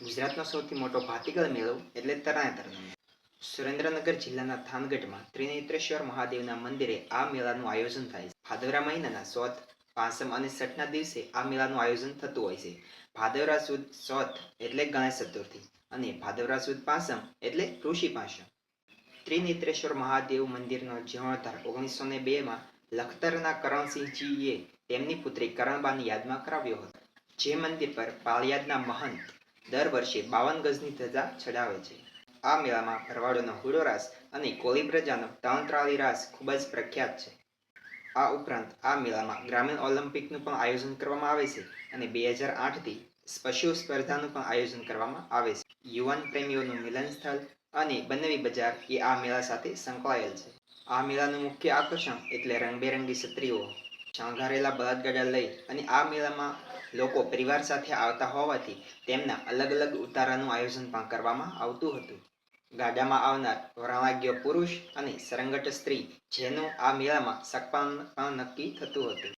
ગુજરાતનો સૌથી મોટો ભાતીગળ મેળો એટલે તરણેતરનો સુરેન્દ્રનગર જિલ્લાના થાનગઢમાં ત્રિનેત્રેશ્વર મહાદેવના મંદિરે આ મેળાનું આયોજન થાય છે. ભાદવરા મહિનાના સોથ પાંસમ અને છઠના દિવસે આ મેળાનું આયોજન થતું હોય છે. ભાદવરા સુદ, સોત એટલે ગણેશ ચતુર્થી અને ભાદવરા સુદ પાંસમ એટલે ઋષિ પાંસમ ત્રિનેત્રેશ્વર મહાદેવ મંદિરનો જીર્ણોદ્ધાર ઓગણીસો ને બેમાં લખતરના કરણસિંહજીએ તેમની પુત્રી કરણબાની યાદમાં કરાવ્યો હતો. જે મંદિર પર પાળિયાદના મહંત દર વર્ષે બાવન ગજની ધજા ચડાવે છે. આ મેળામાં ભરવાડોનો હુડો રાસ અને કોળી પ્રજાનો તણત્રાળી રાસ ખૂબ જ પ્રખ્યાત છે. આ ઉપરાંત આ મેળામાં ગ્રામીણ ઓલિમ્પિકનું પણ આયોજન કરવામાં આવે છે અને બે હજાર આઠથી પશુ સ્પર્ધાનું પણ આયોજન કરવામાં આવે છે. યુવાન પ્રેમીઓનું મિલન સ્થળ અને બનવી બજાર એ આ મેળા સાથે સંકળાયેલ છે. આ મેળાનું મુખ્ય આકર્ષણ એટલે રંગબેરંગી છત્રીઓ શણગારેલા બળદગાડા લઈ અને આ મેળામાં લોકો પરિવાર સાથે આવતા હોવાથી તેમના અલગ અલગ ઉતારાનું આયોજન પણ કરવામાં આવતું હતું. ગાડામાં આવનાર વરણાગ્ય પુરુષ અને સરંગટ સ્ત્રી જેનું આ મેળામાં સગપાન પણ નક્કી થતું હતું.